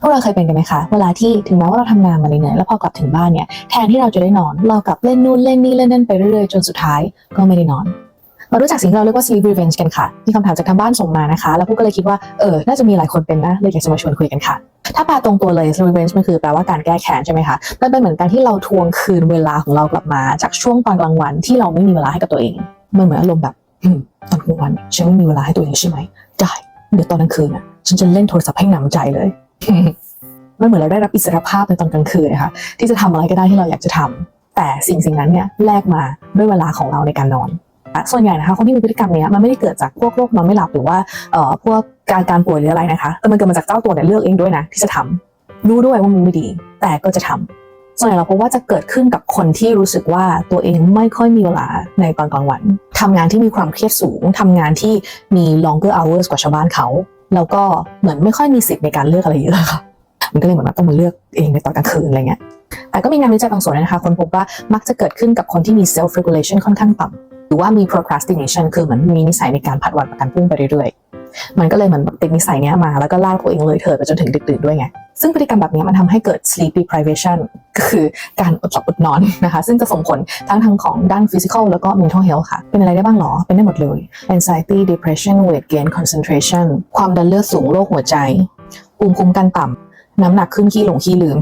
พวกเราเคยเป็นกันไหมคะ เวลาที่ถึงแม้ว่าเราทำงานมาเหนื่อยแล้วพอกลับถึงบ้านเนี่ย แทนที่เราจะได้นอน เรากลับเล่นนู่นเล่นนี่เล่นนั่นไปเรื่อยๆ จนสุดท้ายก็ไม่ได้นอนมารู้จักสิ่งที่เราเรียกว่า sleep revenge กันค่ะ มีคำถามจากทางบ้านส่งมานะคะ แล้วพวกก็เลยคิดว่า เออ น่าจะมีหลายคนเป็นนะ เลยอยากจะมาชวนคุยกันค่ะ ถ้าแปลตรงตัวเลย sleep revenge มันคือแปลว่าการแก้แค้นใช่ไหมคะ มันเป็นเหมือนการที่เราทวงคืนเวลาของเรากลับมา จากช่วงตอนกลางวันที่เราไม่มีเวลาให้กับตัวเอง มันเหมือนอารมณ์แบบตอนกลางวันฉันไม่มีเวลาให้ตัวเองใช่ไหม ได้ เดี๋ยวตอนกลางคืนน่ะ ฉันจะเล่นโทรศัพท์ให้หนำใจเลย มันเหมือนเราได้รับอิสรภาพในตอนกลางคืนนะคะที่จะทำอะไรก็ได้ที่เราอยากจะทำแต่สิ่งสิ่งนั้นเนี่ยแลกมาด้วยเวลาของเราในการนอน ส่วนใหญ่นะคะคนที่มีพฤติกรรมเนี้ยมันไม่ได้เกิดจากพวกโรคนอนไม่หลับหรือว่าเอ่อพวกการการป่วยหรืออะไรนะคะแต่มันเกิดมาจากเจ้าตัวเนี่ยเลือกเองด้วยนะที่จะทำรู้ด้วยว่ามันไม่ดี แต่ก็จะทำส่วนใหญ่เราพบว่าจะเกิดขึ้นกับคนที่รู้สึกว่าตัวเองไม่ค่อยมีเวลาในตอนกลางวันทำงานที่มีความเครียดสูงทำงานที่มี longer hours กว่าชาวบ้านเขา แล้วก็เหมือนไม่ค่อยมีสิทธิ์ในการเลือกอะไรเยอะค่ะ มันก็เลยเหมือนว่าต้องมาเลือกเองในตอนกลางคืนอะไรเงี้ย แต่ก็มีงานวิจัยบางส่วนนะคะคนพบว่ามักจะเกิดขึ้นกับคนที่มี self regulation ค่อนข้างต่ำหรือว่ามี procrastination คือเหมือนมีนิสัยในการผัดวันประกันพรุ่งไปเรื่อยๆ มันก็เลยเหมือนติดนิสัยเนี้ยมา แล้วก็ลากตัวเองเลยเถิดไปจนถึงดึกดื่นด้วยไง ซึ่งพฤติกรรมแบบนี้มันทำให้เกิด sleep deprivation ก็คือการอดหลับอดนอนนะคะ ซึ่งจะส่งผลทั้งทางของด้าน physical แล้วก็ mental health ค่ะ เป็นอะไรได้บ้างหรอ เป็นได้หมดเลย anxiety depression weight gain concentration ความดันเลือดสูงโรคหัวใจ ภูมิคุ้มกันต่ำน้ำหนักขึ้นขี้หลงขี้ลืม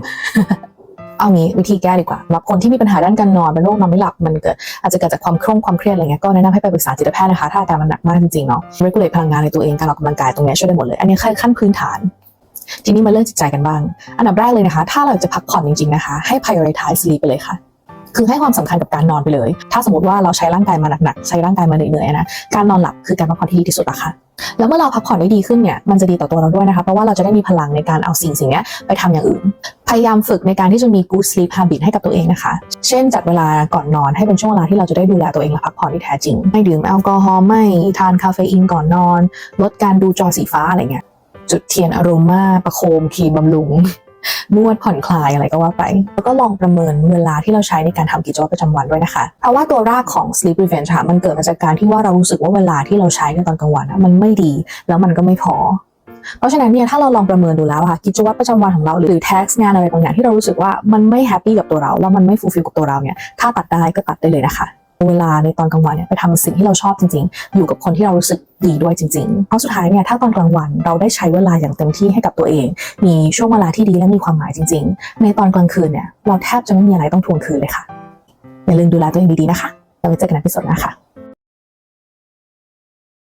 เอางี้วิธีแก้ดีกว่าสำหรับคนที่มีปัญหาด้านการนอนเป็นโรคนอนไม่หลับมันเกิดอาจจะเกิดจากความเคร่งความเครียดอะไรเงี้ยก็แนะนำให้ไปปรึกษาจิตแพทย์นะคะถ้าอาการมันหนักมากจริงๆเนาะ regulate พลังงานในตัวเองการออกกำลังกายตรงนี้ช่วยได้หมดเลยอันนี้แค่ขั้นพื้นฐานทีนี้มาเรื่องจิตใจกันบ้าง อันดับแรกเลยนะคะ ถ้าเราจะพักผ่อนจริงๆนะคะ ให้ prioritize sleep ไปเลยค่ะ คือให้ความสำคัญกับการนอนไปเลย ถ้าสมมติว่าเราใช้ร่างกายมาหนักๆใช้ร่างกายมาเหนื่อยๆนะการนอนหลับคือการพักผ่อนที่ดีที่สุดอะค่ะแล้วเมื่อเราพักผ่อนได้ดีขึ้นเนี่ยมันจะดีต่อตัวเราด้วยนะคะเพราะว่าเราจะได้มีพลังในการเอาสิ่งสิ่งนี้ไปทำอย่างอื่น พยายามฝึกในการที่จะมี good sleep habit ให้กับตัวเองนะคะ เช่นจัดเวลาก่อนนอนให้เป็นช่วงเวลาที่เราจะได้ดูแลตัวเองและพักผ่อนที่แท้จริง ไม่ดื่มแอลกอฮอล์ไม่ทานคาเฟอีนก่อนนอน ลดการดูจอสีฟ้าอะไรเงี้ยจุดเทียนอโรมาประโคมครีมบำรุง นวดผ่อนคลายอะไรก็ว่าไป แล้วก็ลองประเมินเวลาที่เราใช้ในการทำกิจวัตรประจำวันด้วยนะคะ เพราะว่าตัวรากของ sleep revenge ค่ะมันเกิดมาจากการที่ว่าเรารู้สึกว่าเวลาที่เราใช้ในตอนกลางวันอะมันไม่ดี แล้วมันก็ไม่พอเพราะฉะนั้นเนี่ยถ้าเราลองประเมินดูแล้วค่ะกิจวัตรประจำวันของเราหรือ tax งานอะไรบางอย่างที่เรารู้สึกว่ามันไม่แฮปปี้กับตัวเรา แล้วมันไม่ fulfill กับตัวเราเนี่ยถ้าตัดได้ก็ตัดได้เลยนะคะ เวลาในตอนกลางวันเนี่ยไปทำสิ่งที่เราชอบจริง ๆ อยู่กับคนที่เรารู้สึกดีด้วยจริงๆเพราะสุดท้ายเนี่ยถ้าตอนกลางวันเราได้ใช้เวลาอย่างเต็มที่ให้กับตัวเอง มีช่วงเวลาที่ดีและมีความหมายจริง ๆ ในตอนกลางคืนเนี่ยเราแทบจะไม่มีอะไรต้องทวงคืนเลยค่ะอย่าลืมดูแลตัวเองดีๆนะคะแล้วไว้เจอกันในพิสดนะคะ